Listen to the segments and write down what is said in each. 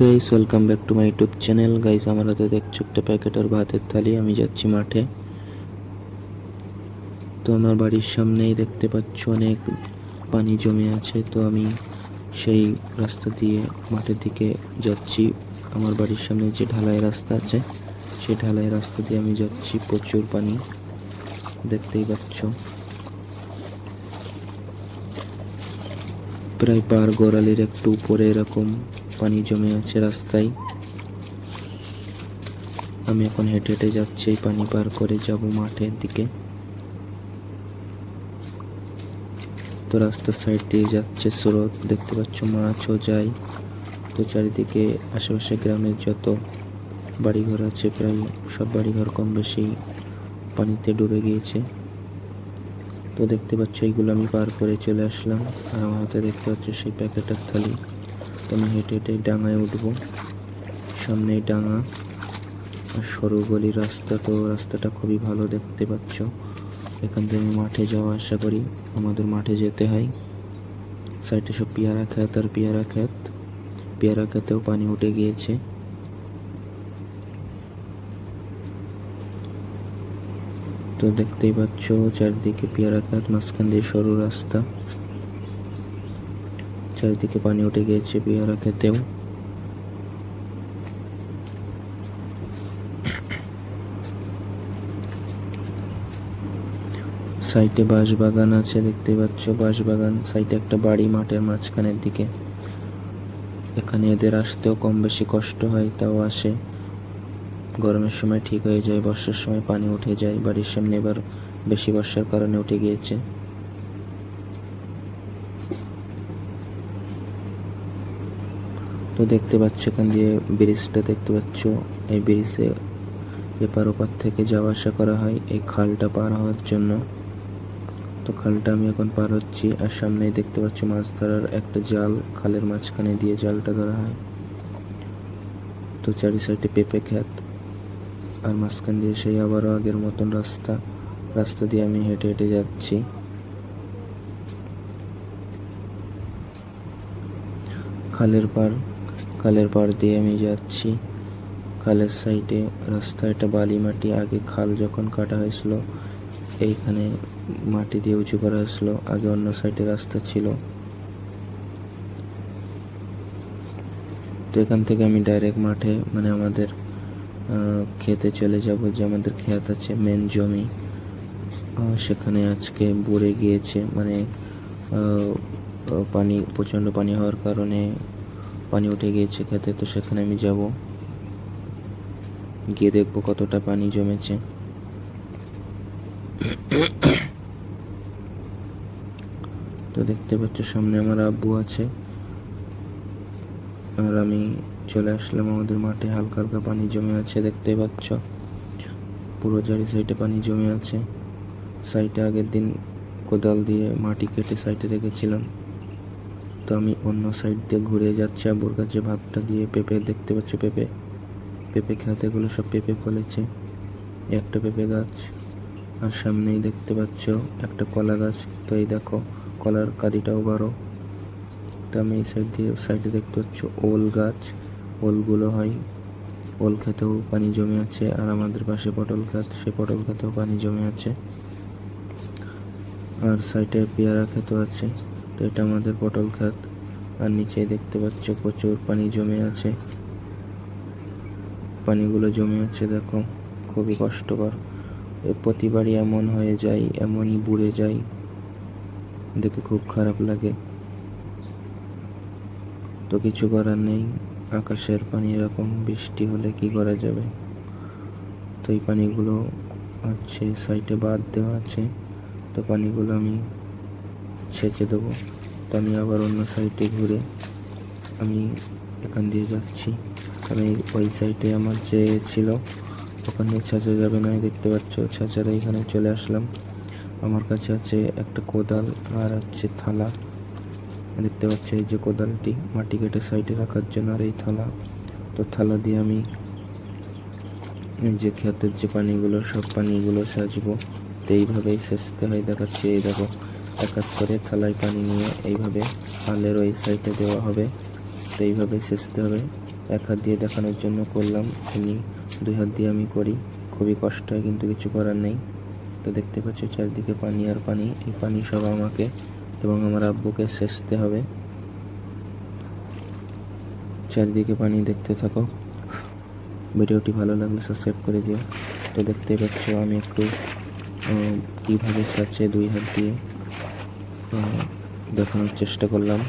Guys welcome back to my YouTube channel guys আমার হাতে দেখছ একটা প্যাকেটের ভাতের থালি, আমি যাচ্ছি মাঠে। তো আমার বাড়ির সামনেই দেখতে পাচ্ছ অনেক পানি জমে আছে, তো আমি সেই রাস্তা দিয়ে মাঠের দিকে যাচ্ছি। আমার বাড়ির সামনে যে ঢালাই রাস্তা আছে, সেই ঢালাই রাস্তা দিয়ে আমি যাচ্ছি, প্রচুর পানি। দেখতেই পাচ্ছ। প্রায় পার গোড়ালির একটু উপরে এরকম পানি জমে আছে রাস্তায়। আমি এখন হেঁটে হেঁটে যাচ্ছি পানি পার করে যাব মাঠের দিকে। তো রাস্তার সাইড দিয়ে যাচ্ছে স্রোত, দেখতে পাচ্ছ মাছও যায়। তো চারিদিকে আশেপাশে গ্রামের যত বাড়িঘর আছে, প্রায় সব বাড়িঘর কম বেশি পানিতে ডুবে গিয়েছে। তো দেখতে পাচ্ছ, এইগুলো আমি পার করে চলে আসলাম। আর আমার হাতে দেখতে পাচ্ছ সেই প্যাকেটের থালি। তো আমি হেঁটে হেঁটে ডাঙায় উঠবো। সামনে ডাঙা আর সরু গলি রাস্তা তো, রাস্তাটা খুবই ভালো দেখতে পাচ্ছ। এখান থেকে আমি মাঠে যাওয়া আশা করি। আমাদের মাঠে যেতে হয়। সাইডে সব পেয়ারা ক্ষেত আর পেয়ারা ক্ষেত। পেয়ারা ক্ষেতেও পানি উঠে গিয়েছে। তো দেখতেই পাচ্ছ চারদিকে পেয়ারা ক্ষেত, মাঝখান দিয়ে সরু রাস্তা। চারিদিকে পানি উঠে গিয়েছে পেয়ারা খেতেও। সাইডে বাঁশ বাগান আছে, দেখতে পাচ্ছ বাঁশ বাগান সাইডে একটা বাড়ি মাঠের মাঝখানের দিকে। এখানে এদের আসতেও কম বেশি কষ্ট হয়, তাও আসে। গরমের সময় ঠিক হয়ে যায়, বর্ষার সময় পানি উঠে যায়, বাড়ির সামনে এবার বেশি বর্ষার কারণে উঠে গিয়েছে। তো দেখতে পাচ্ছ, এখান দিয়ে ব্রিজটা দেখতে পাচ্ছ। এই ব্রিজে এপার ওপার থেকে যাওয়া আসা করা হয় এই খালটা পার হওয়ার জন্য। তো খালটা আমি এখন পার হচ্ছি আর সামনেই দেখতে পাচ্ছ মাছ ধরার একটা জাল, খালের মাঝখানে দিয়ে জালটা ধরা হয়। তো চারি সাইডে পেঁপে ক্ষেত আর মাঝখান দিয়ে সেই আবারও আগের মতন রাস্তা। রাস্তা দিয়ে আমি হেঁটে হেঁটে যাচ্ছি। খালের পার খালের পাড় দিয়ে আমি যাচ্ছি। খালের সাইডে রাস্তা এটা বালি মাটি, আগে খাল যখন কাটা হয়েছিল, এইখানে মাটি দিয়ে উঁচু করা হয়েছিল, আগে অন্য সাইডে রাস্তা ছিল। তো এখান থেকে আমি ডাইরেক্ট মাঠে মানে আমাদের খেতে চলে যাব, যে আমাদের ক্ষেত আছে মেন জমি। সেখানে আজকে বুড়ে গিয়েছে মানে পানি, প্রচণ্ড পানি হওয়ার কারণে পানি উঠে গিয়েছে খেতে, তো সেখানে আমি যাব। গিয়ে দেখব কতটা পানি জমেছে। তো দেখতে পাচ্ছ সামনে আমার আব্বু আছে। আর আমি চলে আসলাম আমাদের মাঠে, হালকা হালকা পানি জমে আছে, দেখতে পাচ্ছ। পুরো চারি সাইডে পানি জমে আছে। সাইডে আগের দিন কোদাল দিয়ে মাটি কেটে সাইডে রেখেছিলাম। তো আমি অন্য সাইড দিয়ে ঘুরে যাচ্ছি। আব্বুর কাছে ভাতটা দিয়ে পেঁপে দেখতে পাচ্ছি, পেঁপে। পেঁপে খেতেগুলো সব পেঁপে ফলেছে। একটা পেঁপে গাছ আর সামনেই দেখতে পাচ্ছ একটা কলা গাছ। তো এই দেখো, কলার কাদিটাও বড় তো আমি এই সাইড দিয়ে সাইডে দেখতে পাচ্ছ ওল গাছ। ওলগুলো হয়, ওল খেতেও পানি জমে আছে আর আমাদের পাশে পটল খাত সে পটল খেতেও পানি জমে আছে। আর সাইডে পেয়ারা খেতেও আছে। তো এটা আমাদের পটল খাত। আর নিচে দেখতে পাচ্ছ প্রচুর পানি জমে আছে। পানিগুলো জমে আছে, দেখো, খুবই কষ্টকর। প্রতিবারই এমন হয়ে যায়, এমনই বুড়ে যায়। দেখে খুব খারাপ লাগে। তো কিছু করার নেই, আকাশের পানি এরকম, বৃষ্টি হলে কি করা যাবে? তো এই পানিগুলো হচ্ছে সাইডে বাদ দেওয়া আছে। তো পানিগুলো আমি ছেঁচে দেবো। তো আমি আবার অন্য সাইডে ঘুরে আমি এখান দিয়ে যাচ্ছি। আমি ওই সাইডে আমার যে ছিল, ওখানে ছাঁচা যাবে না দেখতে পাচ্ছ, ছাঁচারা এখানে চলে আসলাম। আমার কাছে আছে একটা কোদাল আর হচ্ছে থালা। দেখতে পাচ্ছ, এই যে কোদালটি মাটি কেটে সাইডে রাখার জন্য আর এই থালা। তো থালা দিয়ে আমি যে ক্ষেতের যে পানিগুলো, সব পানিগুলো সাজবো। তো এইভাবেই সেচতে হয়, দেখাচ্ছে, এই দেখো। এক এক করে থালায় পানি নিয়ে এইভাবে খালের ওই সাইডে দেওয়া হবে। তো এইভাবে সেচতে হবে। এক হাত দিয়ে দেখানোর জন্য করলাম। এমনি দুই হাত দিয়ে আমি করি। খুবই কষ্ট হয়, কিন্তু কিছু করার নেই। তো দেখতে পাচ্ছ, চারিদিকে পানি আর পানি। এই পানি সব আমাকে এবং আমার আব্বুকে সেচতে হবে। চারিদিকে পানি দেখতে থাকো। ভিডিওটি ভালো লাগলে সাবস্ক্রাইব করে দিও। তো দেখতে পাচ্ছ, আমি একটু কীভাবে সাচে দুই হাত দিয়ে দেখানোর চেষ্টা করলাম।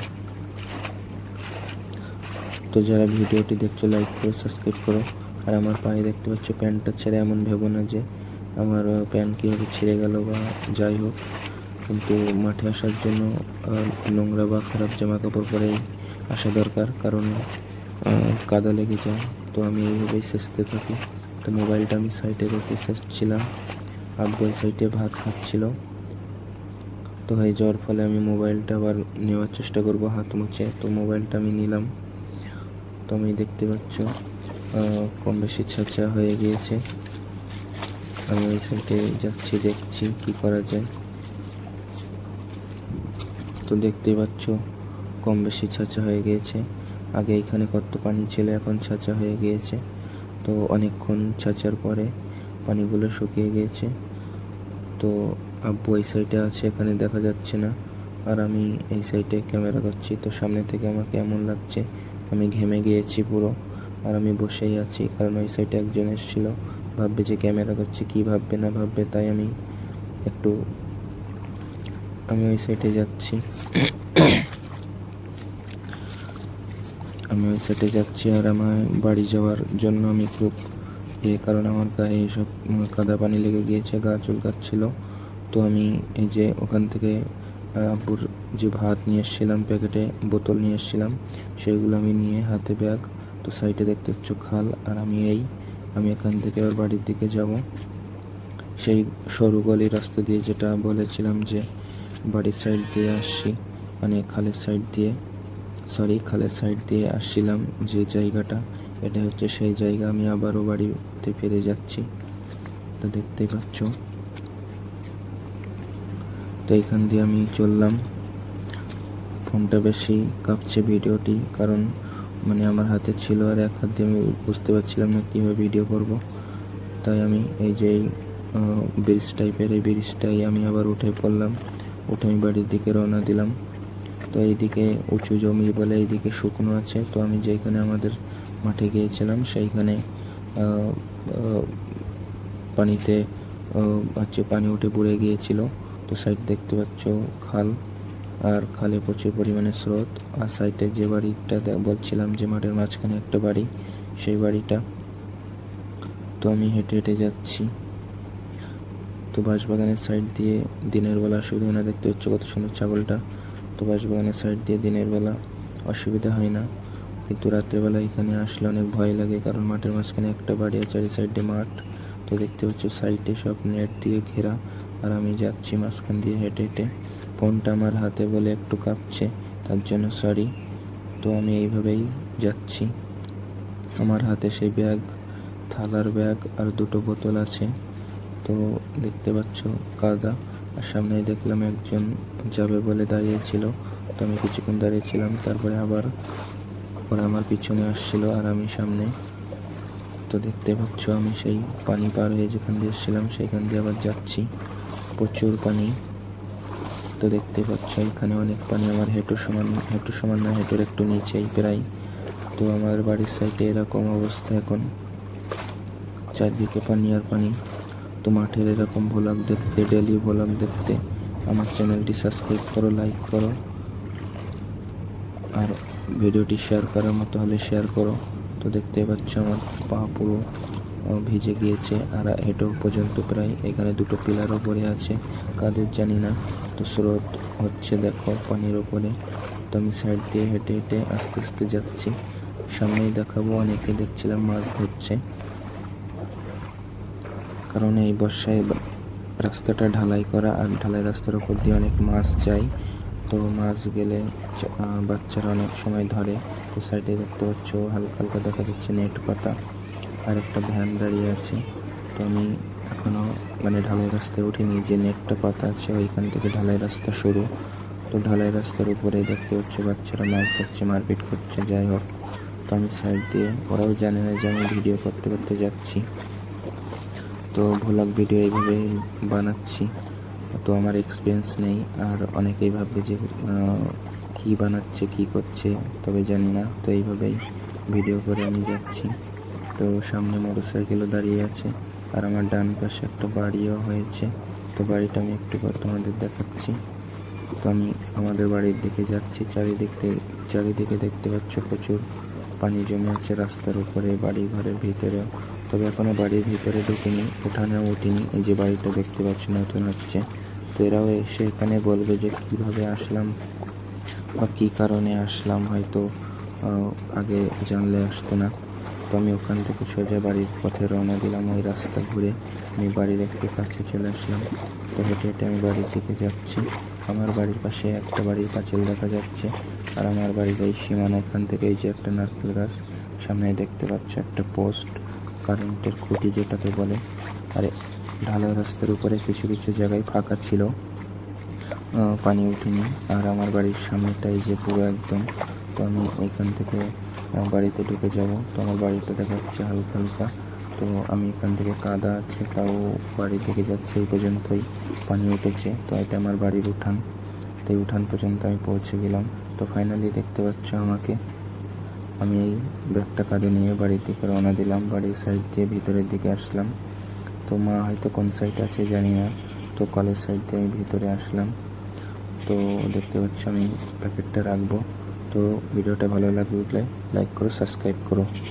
তো যারা ভিডিওটি দেখছ লাইক করো সাবস্ক্রাইব করো। আর আমার পায়ে দেখতে পাচ্ছ, প্যান্টটা ছেড়ে, এমন ভেবো না যে আমার প্যান্ট কীভাবে ছিঁড়ে গেল বা যাই হোক। কিন্তু মাঠে আসার জন্য নোংরা বা খারাপ জামা কাপড় পরেই আসা দরকার। কারণ কাদা লেগে যায়। তো আমি এইভাবেই সেচতে থাকি। তো মোবাইলটা আমি সাইডে রেখে সেচছিলাম ওই সাইডে ভাত খাচ্ছিল। তো হয়ে যাওয়ার ফলে আমি মোবাইলটা আবার নেওয়ার চেষ্টা করব, হাত মুছে। তো মোবাইলটা আমি নিলাম। তো আমি দেখতে পাচ্ছ কম বেশি ছাঁচা হয়ে গিয়েছে। আমি ওই সাইডে যাচ্ছি, দেখছি কি করা যায়। তো দেখতেই পাচ্ছ, কম বেশি ছাঁচা হয়ে গিয়েছে। আগে এখানে কত পানি ছিল, এখন ছাঁচা হয়ে গিয়েছে। তো অনেকক্ষণ ছাঁচার পরে পানিগুলো শুকিয়ে গিয়েছে। তো আব্বু সাইডে আছে, এখানে দেখা যাচ্ছে না। আর আমি এই সাইডে ক্যামেরা করছি তো সামনে থেকে আমাকে এমন লাগছে? আমি ঘেমে গিয়েছি পুরো। আর আমি বসেই আছি, কারণ ওই সাইডে একজন এসেছিল। ভাববে যে ক্যামেরা করছে কি ভাববে, না ভাববে, তাই আমি একটু, আমি ওই সাইডে যাচ্ছি। আমি ওই সাইডে যাচ্ছি, আর আমার বাড়ি যাওয়ার জন্য আমি খুব এ, কারণ আমার গায়ে এইসব কাদা পানি লেগে গিয়েছে, গা চুল চুলকাচ্ছিল। তো আমি এই যে ওখান থেকে আব্বুর যে ভাত নিয়ে এসেছিলাম, প্যাকেটে বোতল নিয়ে এসেছিলাম সেইগুলো আমি নিয়ে হাতে ব্যাগ, তো সাইডে দেখতে পাচ্ছ খাল, আর আমি এই, আমি এখান থেকে আবার বাড়ির দিকে যাব। সেই সরু গলি রাস্তা দিয়ে যেটা বলেছিলাম যে বাড়ির সাইড দিয়ে আসছি মানে খালের সাইড দিয়ে সরি খালের সাইড দিয়ে আসছিলাম যে জায়গাটা, এটা হচ্ছে সেই জায়গা, আমি আবারও বাড়িতে ফিরে যাচ্ছি। তো দেখতেই পাচ্ছ। তো এইখান দিয়ে আমি চললাম। ফোনটা বেশি কাঁপছে ভিডিওটি, কারণ মানে আমার হাতে ছিল আর এক হাত দিয়ে আমি বুঝতে পারছিলাম না কীভাবে ভিডিও করব। তাই আমি এই যে ব্রিজ টাইপের এই ব্রিজটাই আমি আবার উঠে পড়লাম। উঠে আমি বাড়ির দিকে রওনা দিলাম। তো এইদিকে উঁচু জমি বলে এইদিকে শুকনো আছে। তো আমি যেখানে আমাদের মাঠে গিয়েছিলাম, সেইখানে পানিতে হচ্ছে পানি উঠে পড়ে গিয়েছিল। তো সাইড দেখতে পাচ্ছ খাল, আর খালে প্রচুর পরিমাণে স্রোত। আর সাইডে যে বাড়িটা বলছিলাম যে মাঠের মাঝখানে একটা বাড়ি, সেই বাড়িটা। তো আমি হেঁটে হেঁটে যাচ্ছি। তো বাঁশবাগানের সাইড দিয়ে দিনের বেলা অসুবিধা না দেখতে হচ্ছে কত সুন্দর ছাগলটা। তো বাঁশবাগানের সাইড দিয়ে দিনের বেলা অসুবিধা হয় না। কিন্তু রাত্রেবেলা এখানে আসলে অনেক ভয় লাগে, কারণ মাঠের মাঝখানে একটা বাড়ি আর চারি সাইডে মাঠ। তো দেখতে পাচ্ছ সাইডে সব নেট দিয়ে ঘেরা। আর আমি যাচ্ছি মাঝখান দিয়ে হেঁটে হেঁটে। ফোনটা আমার হাতে বলে একটু কাঁপছে, তার জন্য সরি তো আমি এইভাবেই যাচ্ছি। আমার হাতে সেই ব্যাগ, থালার ব্যাগ আর দুটো বোতল আছে। তো দেখতে পাচ্ছ, কাদা। আর সামনে দেখলাম একজন যাবে বলে দাঁড়িয়েছিল। তো আমি কিছুক্ষণ দাঁড়িয়েছিলাম, তারপরে আবার ওরা আমার পিছনে আসছিল আর আমি সামনে। তো দেখতে পাচ্ছ, আমি সেই পানি পার হয়ে যেখান দিয়ে এসেছিলাম, সেইখান দিয়ে আবার যাচ্ছি। প্রচুর পানি। তো দেখতে পাচ্ছ, এখানে অনেক পানি। আমার হেঁটু সমান হেঁটু সমান না, হেঁটুর একটু নিচেই প্রায়। তো আমার বাড়ির সাইডে এরকম অবস্থা এখন। চারদিকে পানি আর পানি। তো মাঠের এরকম ভ্লগ দেখতে ডেলি ভ্লগ দেখতে আমার চ্যানেলটি সাবস্ক্রাইব করো লাইক করো। আর ভিডিওটি শেয়ার করার মতো হলে শেয়ার করো। তো দেখতে পাচ্ছ আমার পা পুরো ভিজে গিয়েছে। আর হেঁটেও পর্যন্ত প্রায় এখানে দুটো পিলার ওপরে আছে। কাদের জানি না। তো স্রোত হচ্ছে দেখো পানির ওপরে। তো আমি সাইড দিয়ে হেঁটে হেঁটে আস্তে আস্তে যাচ্ছি। সামনেই দেখাবো, অনেকে দেখছিলাম মাছ ধরছে। কারণ এই বর্ষায় রাস্তাটা ঢালাই করা আর ঢালাই রাস্তার উপর দিয়ে অনেক মাছ যায়। তো মাছ গেলে বাচ্চারা অনেক সময় ধরে। তো সাইডে দেখতে পাচ্ছ, হালকা হালকা দেখা যাচ্ছে নেট পাতা। আর একটা ভ্যান দাঁড়িয়ে আছে। তো আমি এখনও মানে ঢালাই রাস্তায় উঠিনি, যে নেটটা পাতা আছে ওইখান থেকে ঢালাই রাস্তা শুরু। তো ঢালাই রাস্তার উপরে দেখতে হচ্ছে বাচ্চারা মাছ করছে মারপিট করছে, যাই হোক। তো আমি সাইড দিয়ে, ওরাও জানে না যে আমি ভিডিও করতে করতে যাচ্ছি। তো ভ্লগ ভিডিও এইভাবে বানাচ্ছি। তো আমার এক্সপিরিয়েন্স নেই, আর অনেকেই ভাববে যে কী বানাচ্ছে, কী করছে, তবে জানি না। তো এইভাবেই ভিডিও করে আমি যাচ্ছি। তো সামনে মোটর সাইকেলও দাঁড়িয়ে আছে আর আমার ডান পাশে একটা বাড়িও হয়েছে। তো বাড়িটা আমি একটু পর তোমাদের দেখাচ্ছি। তো আমি আমাদের বাড়ির দিকে যাচ্ছি। চারিদিক থেকে চারিদিকে দেখতে পাচ্ছ প্রচুর পানি জমে আছে রাস্তার উপরে বাড়ি ঘরের ভিতরে তবে এখনও বাড়ির ভিতরে ঢুকিনি উঠানেও উঠিনি। এই যে বাড়িটা দেখতে পাচ্ছ, নতুন হচ্ছে। তো এরাও এসে এখানে বলবে যে কীভাবে আসলাম বা কী কারণে আসলাম, হয়তো আগে জানলে আসতো না। তো আমি ওখান থেকে সোজা বাড়ির পথে রওনা দিলাম। ওই রাস্তা ঘুরে আমি বাড়ির একটু কাছে চলে আসলাম। তো হেঁটে হেঁটে আমি বাড়ির দিকে যাচ্ছি। আমার বাড়ির পাশে একটা বাড়ির পাঁচিল দেখা যাচ্ছে। আর আমার বাড়ির এই সীমানা এখান থেকে এই যে একটা নারকেল গাছ সামনে দেখতে পাচ্ছ একটা পোস্ট কারেন্টের খুঁটি যেটাকে বলে। আর, ঢালাই রাস্তার উপরে কিছু কিছু জায়গায় ফাঁকা ছিল। পানি উঠেনি। আর আমার বাড়ির সামনেটা এই যে পুরো একদম। তো আমি এখান থেকে বাড়িতে ঢুকে যাব। তো আমার বাড়িটা দেখা যাচ্ছে হালকা হালকা তো আমি এখান থেকে কাদা আছে, তাও বাড়ি থেকে যাচ্ছে এই পর্যন্তই। পানি উঠেছে, তো এটা আমার বাড়ির উঠান। তো এই উঠান পর্যন্ত আমি পৌঁছে গেলাম। তো ফাইনালি দেখতে পাচ্ছ আমাকে। আমি এই ব্যাগটা কাঁধে নিয়ে বাড়ির দিকে রওনা দিলাম। বাড়ির সাইড দিয়ে ভিতরের দিকে আসলাম। তো মা হয়তো কোন সাইড আছে জানি না। তো কলেজ সাইড দিয়ে আমি ভিতরে আসলাম। তো দেখতে পাচ্ছ আমি প্যাকেটটা রাখব। তো ভিডিওটা ভালো লাগলে লাইক করো সাবস্ক্রাইব করো।